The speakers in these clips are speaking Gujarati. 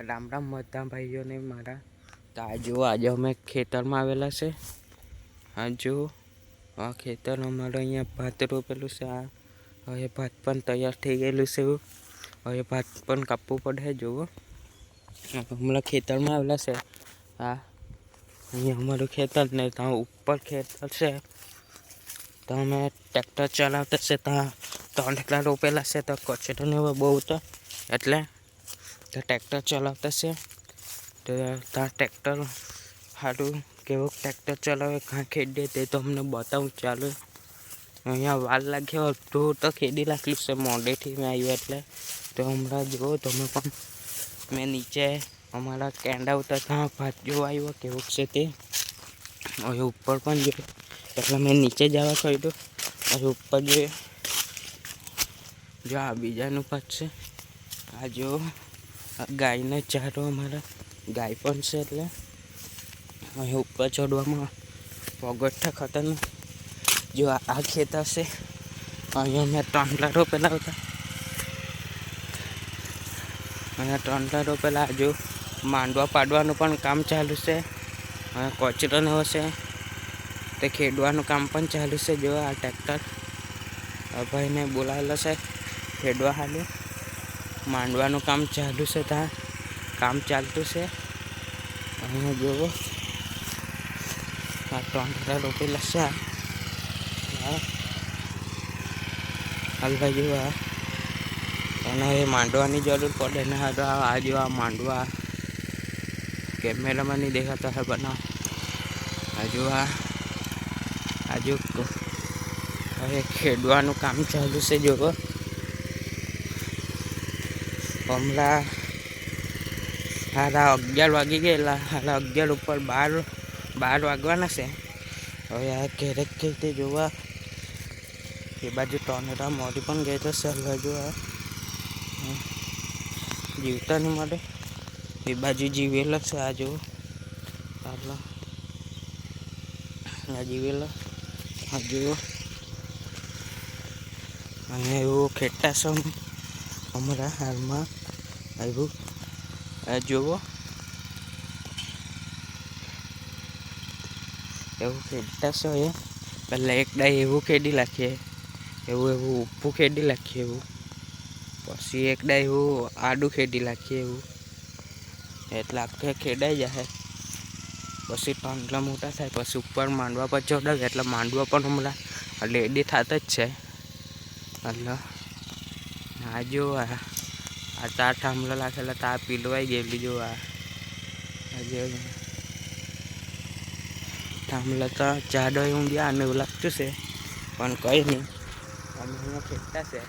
રામ રામ બધા ભાઈઓને મારા તો આ જુઓ, આજે અમે ખેતરમાં આવેલા છે. આ જુઓ, આ ખેતર અમારે અહીંયા ભાત રોપેલું છે. આ હવે ભાત પણ તૈયાર થઈ ગયેલું છે. હવે ભાત પણ કાપવું પડે, જુઓ. હમણાં ખેતરમાં આવેલા છે. આ અહીંયા અમારું ખેતર ને ત્યાં ઉપર ખેતર છે. તો અમે ટ્રેક્ટર ચલાવતા છે. ત્યાં ત્રણ રોપેલા છે. તો કચરો ને બહુ તો, એટલે તો ટ્રેક્ટર ચલાવતા છે. તો ત્યાં ટ્રેક્ટર સારું કેવું ટ્રેક્ટર ચલાવે, કાં ખેડે તે તો અમને બતાવું, ચાલુ. અહીંયા વાર લાગ્યો તો તો ખેડી નાખેલું છે મોડેથી મેં આવ્યો એટલે. તો હમણાં જુઓ, તમે પણ મેં નીચે અમારા કેંડા ઉતર ત્યાં ભાત જોવા આવ્યો, કેવું છે તે. હવે ઉપર પણ જોયું એટલે મેં નીચે જવા કહ્યું, હવે ઉપર જોઈએ જો આ બીજાનું ભાત છે. આ જો ગાયને ચારો અમારા ગાય પણ છે એટલે અહીં ઉપર ચડવામાં પગઠા ખતરનાક જો આ ખેતા છે અહીંયા મેં ત્રણ લાડો પહેલાં હતા. અહીંયા ત્રણ લાડો પહેલાં હજુ માંડવા પાડવાનું પણ કામ ચાલુ છે, અને કચરો નવો છે તે ખેડવાનું કામ પણ ચાલુ છે. જો આ ટ્રેક્ટર ભાઈને બોલાવેલો છે, ખેડવા હાલું માંડવાનું કામ ચાલુ છે ત્યાં કામ ચાલતું છે. અહીંયા જોવો આ ત્રણ હજાર રોપેલા છે આ. જેવા એને એ માંડવાની જરૂર પડે ને તો આ જેવા માંડવા. કેમેરામાં નહીં દેખાતા હે બનાવ હજુ આ. હજુ હવે ખેડવાનું કામ ચાલુ છે જોવો હમણાં સાડા અગિયાર વાગી ગયેલા. સાડા અગિયાર ઉપર બાર બાર વાગવાના છે. હવે આ ક્યારેક તે જોવા. એ બાજુ ટોનેરા મોડી પણ ગઈ તો સર બાજુ જીવતા નહીં મળે એ બાજુ જીવેલો છે આ જુઓ આટલો આ જીવેલો. આ જુઓ અને એવું ખેટા છે હમણાં હાલમાં આવ્યું આ જુઓ એવું ખેડતા છે એ પહેલાં એક ડાય એવું ખેડી નાખીએ એવું એવું ઉપ્પું ખેડી નાખીએ એવું પછી એક ડાય એવું આડું ખેડી નાખીએ એવું એટલે આખે ખેડાઈ જાય પછી પાંદડા મોટા થાય પછી ઉપર માંડવા પર ચડાવે એટલે માંડવા પણ હમણાં રેડી થતા જ છે એટલે આ જો આ ચાર થાંભલા રાખેલા તા પીલવાઈ ગયેલી જો આ. જે થાંભલા તો જાડો એવું ગયા અને એવું લાગતું છે, પણ કંઈ નહીં. અમે અહીંયા ખેંચતા છે.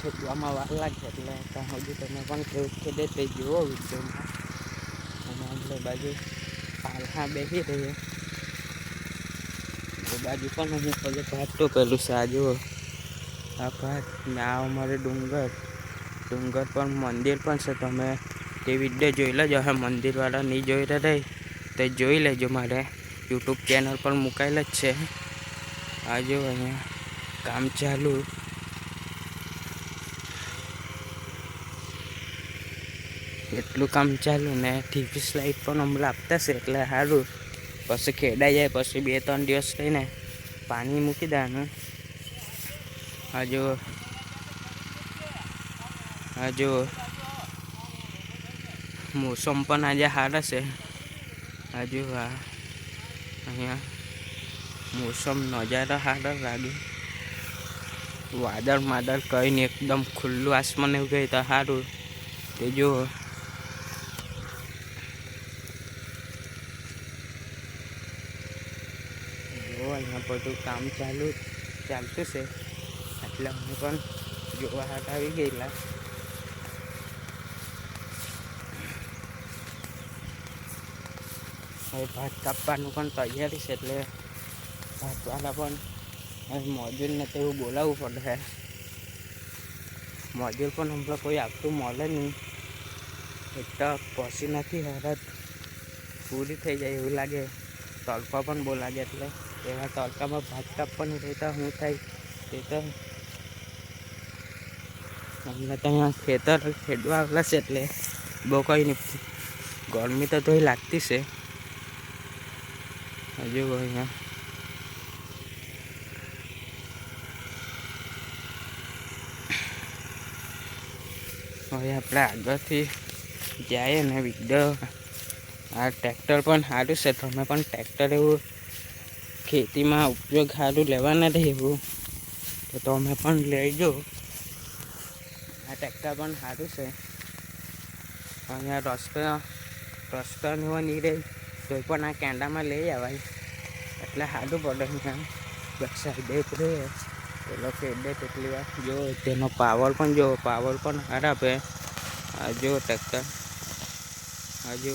ખેંચવામાં વાર લાગે એટલે ત્યાં હજુ તમે પણ ખેડૂત ખેડે તે જુઓ વિડીયોમાં. અને આપણે બાજુ પાલખા બેસી રહીએ એ બાજુ પણ હું પગે ભાત તો પેલું છે, આ જુઓ. ભાત ને આ અમારે ડુંગર. ડુંગર પર મંદિર પણ છે. તમે તે વીડિયો જોઈ લેજો. હવે મંદિરવાળા નહીં જોઈ રહે તે જોઈ લેજો મારે. યુટ્યુબ ચેનલ પર મુકાયેલ જ છે. આ જો અહીંયા કામ ચાલુ. એટલું કામ ચાલુ ને ટીવી સ્લાઇટ પણ હમણાં આપતા છે, એટલે સારું. પછી ખેડાઈ જાય, પછી બે ત્રણ દિવસ થઈને પાણી મૂકી દેવાનું. હજુ હજુ મોસમ પણ આજે સારા છે. હજુ આ અહીંયા મોસમ નજારા સારો લાગે. વાદળ માદળ કહીને એકદમ ખુલ્લું આસમાન એવું કહે તો સારું. તે જુઓ, અહીંયા બધું કામ ચાલુ, ચાલતું છે. એટલે અમે પણ જોવા હાટ આવી ગયેલા હવે ભાત કાપવાનું પણ તૈયારી છે એટલે ભાતવાળા પણ હવે મોજૂરને તો એવું બોલાવવું પડે મોજૂર પણ હમણાં કોઈ આપતું મળે નહીં એક તો પછી નથી હરત પૂરી થઈ જાય એવું લાગે તડકા પણ બહુ લાગે એટલે એવા તડકામાં ભાત કાપવાની રહેતા શું થાય તે તો અમને તો અહીંયા ખેતર ખેડવા આવેલા છે એટલે બહુ કંઈ નહીં ગરમી તો તોય લાગતી છે. હજુ અહીંયા. હવે આપણે આગળથી જાય ને વીડિયો આ ટ્રેક્ટર પણ સારું છે. તમે પણ ટ્રેક્ટર એવું ખેતીમાં ઉપયોગ સારું લેવાના રહે એવું તો તમે પણ લેજો. આ ટ્રેક્ટર પણ સારું છે. અહીંયા રસ્તો રસ્તો એવો રહે તો પણ આ કેન્ડામાં લઈ આવાય. એટલે સારું પડે અહીંયા. બસ સાઈડે રહે પેલો ખેડે કેટલી વાર. જો તેનો પાવર પણ, જો પાવર પણ સારા આપે. આ જો ટ્રેક્ટર. આ જો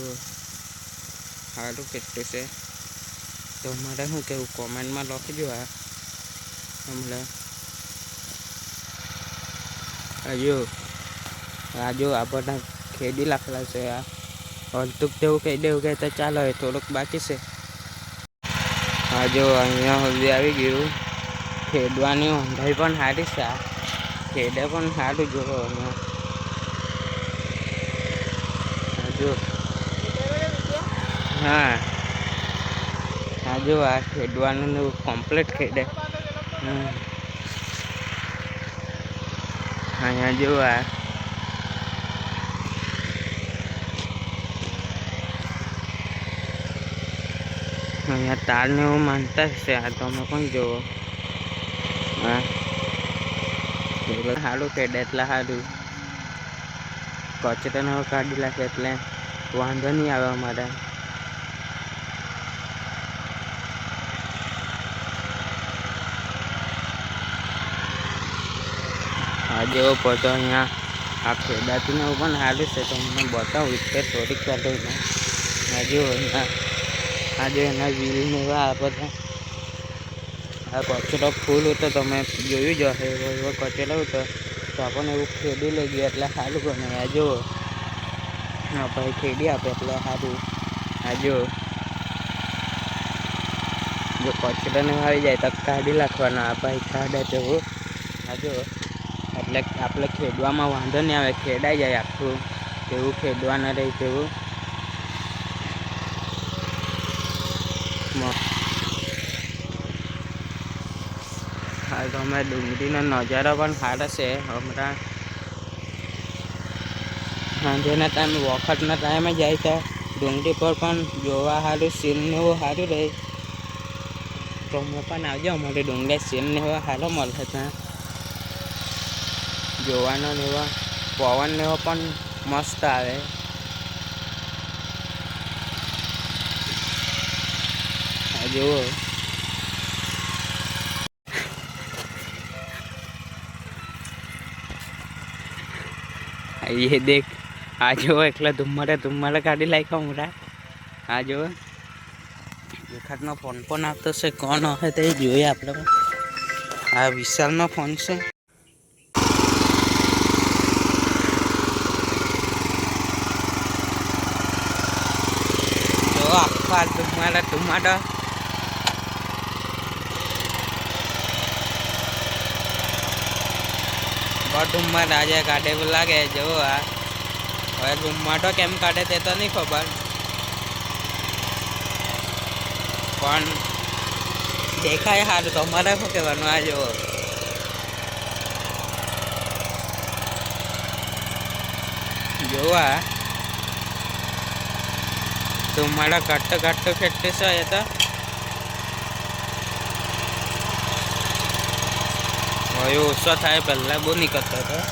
સારું કેટલું છે. તો મારે શું કહેવું? કોમેન્ટમાં લખજો આ. હમણાં. હજુ આ જો આ બધા ખેડી લાખલા છે આ. હલતુક જેવું કહી દેવું કે તો ચાલો એ થોડુંક બાકી છે. આ જો અહીંયા સુધી આવી ગયું. ખેડવાની ઊંધાઈ પણ સારી છે આ. ખેડે પણ સારું જો આ હા. આજો આ ખેડવાનું કમ્પ્લીટ ખેડે. હમ. અહીંયા જો આ અહીંયા તારને એવું માનતા છે આ તમે પણ જોવો હા સારું ખેડે એટલે સારું કચરાને કાઢી નાખે એટલે વાંધો નહીં આવે અમારે જેવો પડતો અહીંયા આ ખેડાતીને પણ સારું છે તો મને બતાવું કે થોડીક ચાલીને આજે અહીંયા આજે એના વ્હીલને એવા આ બધા આ કચરો ફૂલ હતો, તમે જોયું જ હશે, એવો કચરો હતો. તો આપણને એવું ખેડી લઈ ગયું એટલે સારું બને આ જો હા ભાઈ ખેડી આપે એટલે સારું આ જો જો કચરાને આવી જાય તો કાઢી નાખવાના. આ ભાઈ કાઢે તેવું આ જો એટલે આપણે ખેડવામાં વાંધો નહીં આવે, ખેડાઈ જાય આખું. તેવું ખેડવા ન રહે તેવું. હા અમે ડુંગળીનો નજારો પણ સારો છે. હમણાં સાંજેના ટાઈમે વખતના ટાઈમે જાય છે. ડુંગળી પર પણ જોવા સારું સીન ને એવું સારું રહે. તમે પણ આવજો, અમારે ડુંગળી સીન ને એવા સારો મળશે ત્યાં જોવાનો ને એવા પવન ને એવો પણ મસ્ત આવે આ જુઓ ये देख आ जाओ एकला तुम्हारे तुम्हारे गाड़ी लायक हमरा આ જો એખાદનો ફોન પણ આવતો છે કોણ હશે તે જોઈએ આપણે આ વિશાલનો ફોન છે તમારા ટમાટા ડુમ્મા આજે કાઢે એવું લાગે, જો આ હવે ગુમ્માટો કેમ કાઢે તે તો નહીં ખબર. પણ દેખાય સારું તમારે શું કહેવાનું? આ જુઓ. જોવા તમારા કાઢતો કાઢતો ફેક્ટરી છે આવ્યા હતા હવે ઓછો થાય, પહેલાં બહુ નીકળતા હતા.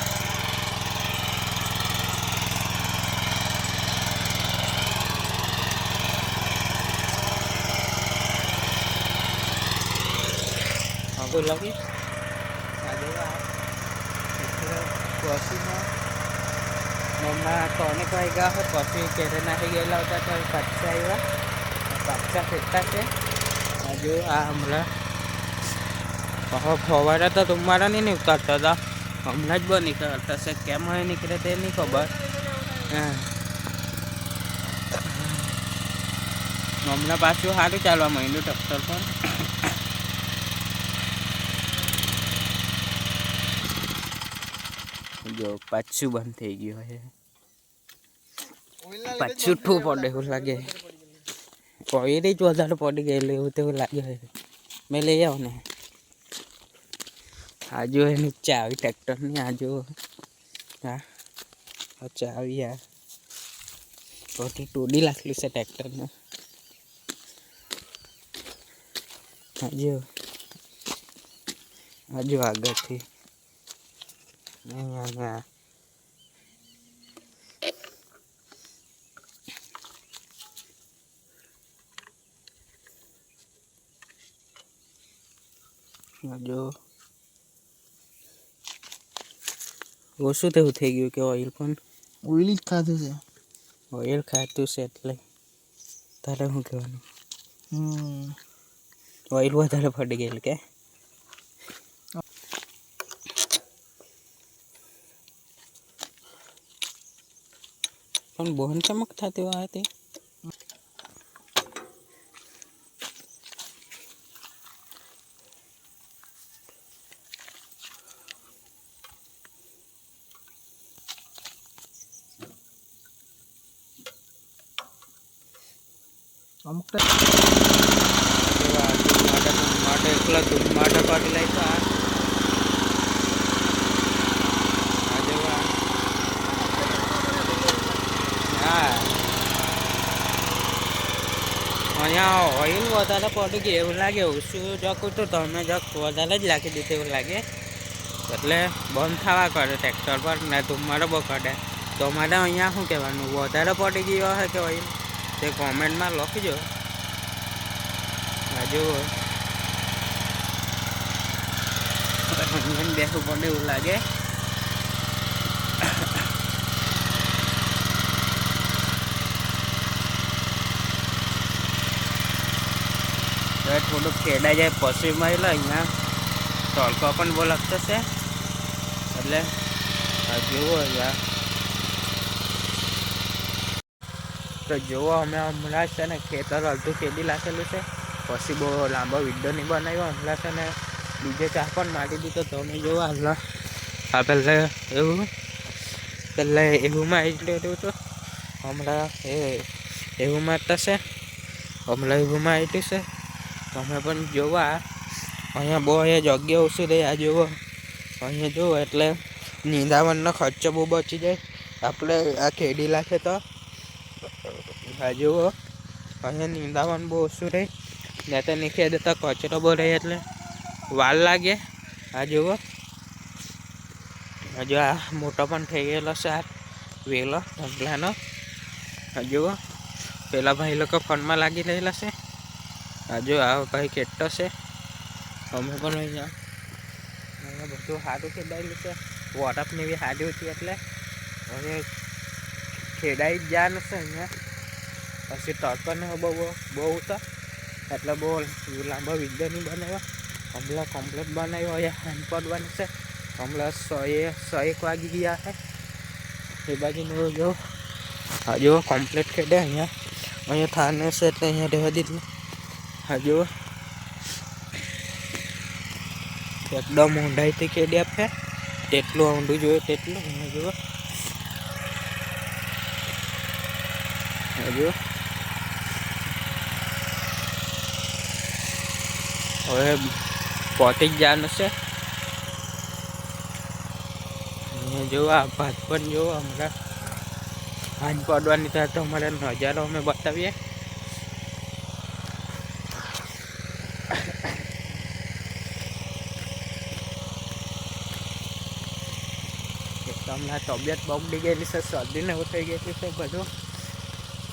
હા, બોલો કે આજે કોશીમાં મમ્મા ત્રણેક વાગ્યા હોય પછી ઘેરે નાખી ગયેલા હતા તો પાછા આવ્યા પાછા ફેરતા છે હજુ આ હમણાં હવે ફવારા તો તમારા નહીં નીકળતા હતા હમણાં જ બહુ નીકળતા છે કેમ હવે નીકળે તે નહીં ખબર હમણાં પાછું સારું ચાલવા માંડ્યું ટ્રેક્ટર પણ જો પાછું બંધ થઈ ગયું હે પાછું ઠું પડે એવું લાગે. કોઈને જ વધારે પડી ગયેલું એવું તેવું લાગે. છે મેં લઈ આવો ને. આજુ જો એની ચાવી ટ્રેક્ટરની આજુ. હા આ ચાવી આ. બધી ટોડી લાખલી છે ટ્રેક્ટરને આ આજુ આગળથી. અહીંયા અહીંયા જો ઓછું તેવું થઈ ગયું કે ઓઇલ પણ? ઓઇલ જ ખાધું છે. ઓઇલ ખાધું છે એટલે તારે શું કહેવાનું? હમ. ઓઇલ વધારે પડી ગયેલું કે? પણ બોહન ચમક થતી હોય તે અમુક જેવા દૂધ માટે માટે એકલા દૂધ માટે કરી લઈ તો આ આ જેવા હા અહીંયા ઓઇલ વધારે પડી ગયું એવું લાગે, ઓછું જકું તો તમે જક વધારે જ લાગી દીધું એવું લાગે. એટલે બંધ થવા કરે ટ્રેક્ટર પર ને ધુમાડો બહુ તમારે અહીંયા શું કહેવાનું? વધારે પડી ગયો હશે કે ઓઇલ તે કોમેન્ટમાં લખજો. હજુ બેસવું પડે એવું લાગે હવે થોડુંક ખેડાઈ જાય, પછી એટલે અહીંયા. તડકો પણ બહુ લાગતો છે. એટલે, આ જુઓ અહીંયા. તો જુઓ, અમે હમણાં છે ને ખેતર અડધું ખેડી નાખેલું છે. પછી બહુ લાંબો વીડિયો નહીં બનાવ્યો. હમણાં છે ને બીજે ચા પણ મારી દીધો તમે જુઓ હાલના. આ પહેલાં એવું પહેલાં એવું મારી લીધું હતું હમણાં એ એવું મારતા છે. હમણાં એવું મારી છે. તમે પણ જોવા. અહીંયા બહુ અહીંયા જગ્યા ઓછી રહી આ જુઓ અહીંયા જુઓ એટલે નિંદાવનનો ખર્ચો બહુ બચી જાય. આપણે આ ખેડી લાખે તો આ જુઓ અહીંયા નિંદાવન બહુ ઓછું રહે ને તો નીકળી દેતા કચરો બહુ રહે એટલે વાર લાગે. આ જુઓ હજુ આ મોટો પણ થઈ ગયેલો આ વેલો ઢગલાનો. જુઓ પેલા ભાઈ લોકો ફોનમાં લાગી રહેલા છે. આ આ ભાઈ કેટલો છે? અમે પણ અહીંયા અહીંયા બધું સારું ખેડાયેલું છે. વોટઅપને બી સારી હતી એટલે હવે ખેડાઈ જવાનું છે અહીંયા. પછી તડકોને બહુ બહુ તો એટલે બહુ લાંબો વીડિયો નહીં બનાવ્યો. હમણાં કમ્પ્લેટ બનાવ્યો. અહીંયા હેન્ડ બનશે હમણાં સો એ સો એક વાગી ગયા છે. એ બાજુનું જો. હજુ કમ્પ્લીટ ખેડે અહીંયા. અહીંયા થાને છે એટલે અહીંયા રહેવા દીધું. હા જો એકદમ ઊંડાઈથી ખેડી આપે. તેટલું ઊંડું જોઈએ તેટલું અહીંયા જુઓ. હજુ હવે પહોંચી જ જવાનું છે. જુઓ, આ ભાત પણ જુઓ હમણાં. હાંજ પડવાની થાય તો અમારે નજારો અમે બતાવીએ. હમણાં તબિયત બગડી ગયેલી છે, શરદીને એવું થઈ ગયેલી છે બધું.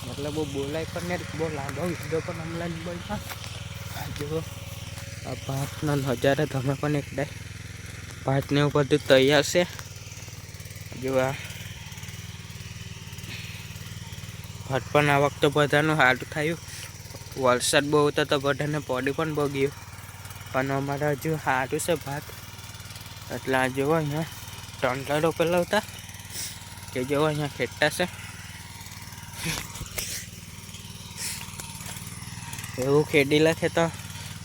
મતલબ બહુ બોલાય પણ ને બહુ લાંબો વીડિયો પણ હમણાં નહીં બોલતા. જુઓ, આ ભાતના નજારો તમે પણ એક ડાય ભાતને એવું બધું તૈયાર છે. જો આ. ભાત પણ આ વખતે બધાનું સારું થયું. વરસાદ બહુ હતો તો બધાને પડી પણ બગ્યું ગયું. પણ અમારે હજુ સારું છે ભાત. એટલે આ જુઓ અહીંયા. ટંડા રોપેલા હતા કે જેવો અહીંયા ખેડતા છે. એવું ખેડી લખે તો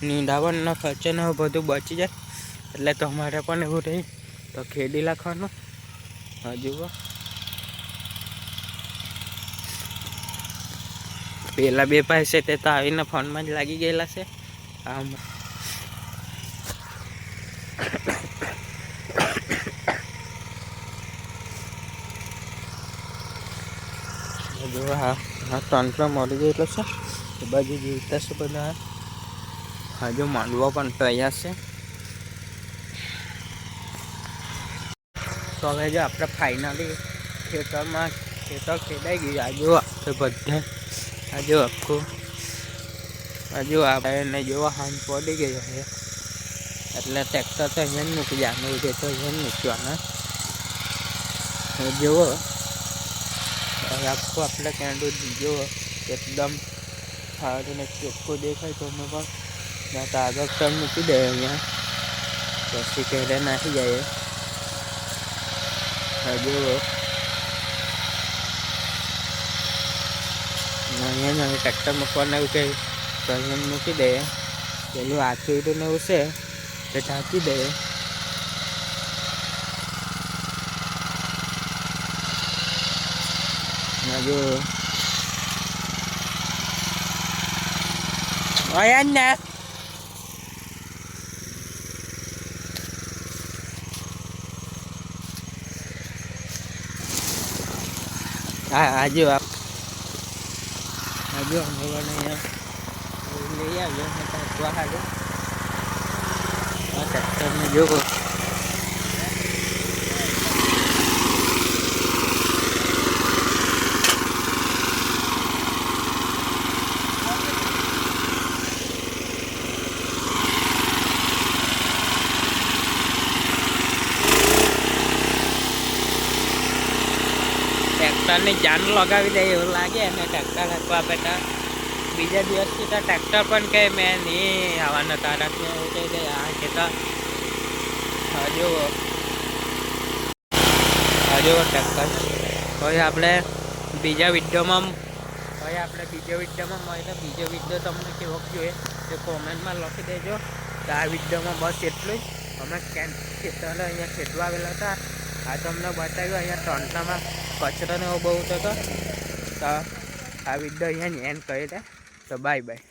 નીંદાવનનો ખર્ચો ને બધું બચી જાય. એટલે તમારે પણ એવું રહી. તો ખેડી નાખવાનું હજુ પેલા બે પાસે તે તો આવીને ફોનમાં જ લાગી ગયેલા છે. આમ. જો હા હા ત્રણસો મળી ગયેલો છે. એ બાજુ જીવતા છે બધા હજુ માંડવો પણ તૈયાર છે. તો હવે જો આપણે ફાઇનલી ખેતરમાં, ખેતર ખેડાઈ ગયું આજુ આપણે બધા આજુ આખું. હજુ આપણે જોવા હાંજ પડી ગયો છે. એટલે ટ્રેક્ટર તો અહીંયા મૂકી છે તો અહીંયા જ મૂકવાના જુઓ. હવે આખું આપણે કેન્ડું જુઓ એકદમ સારું ને ચોખ્ખું દેખાય તો અમે પણ ના તો આગળ તો મૂકી દે અહીંયા પછી ઘરે નાખી જાય હજુ અહીંયા જ હવે ટ્રેક્ટર મૂકવાના એવું કંઈ તો અહીંયા જ મૂકી દે પેલું આથું ને એવું છે તે ઢાંકી દે હજુ અહીંયા જ ને હા આજુ આપ આજુ અમે પણ અહીંયા લઈ આવ્યો ને કાંકવા હાલો આ ટ્રેક્ટરને જોવો ટ્રેક્ટરની જાન લગાવી દે એવું લાગે. અને ટ્રેક્ટર હાંકવા બેટા બીજા દિવસથી તો ટ્રેક્ટર પણ કહે મેં નહીં આવવાના તારાને એવું કહી દે આ કહેતા હજુ હજુ ટ્રેક્ટર હવે આપણે બીજા વિડીયોમાં, હવે આપણે બીજો વિડીયોમાં મળીને બીજો વીડિયો તમને કેવો જોઈએ તે કોમેન્ટમાં લખી દેજો. તો આ વિડીયોમાં બસ એટલું જ. અમે કેન ખેતર અહીંયા ખેતવા આવેલા હતા. આ તમને બતાવ્યું અહીંયા ટોન્ટામાં કચરો ને એવો બહુ થતો. તો આ વીડિયો અહીંયા એન્ડ કરી દે. તો બાય બાય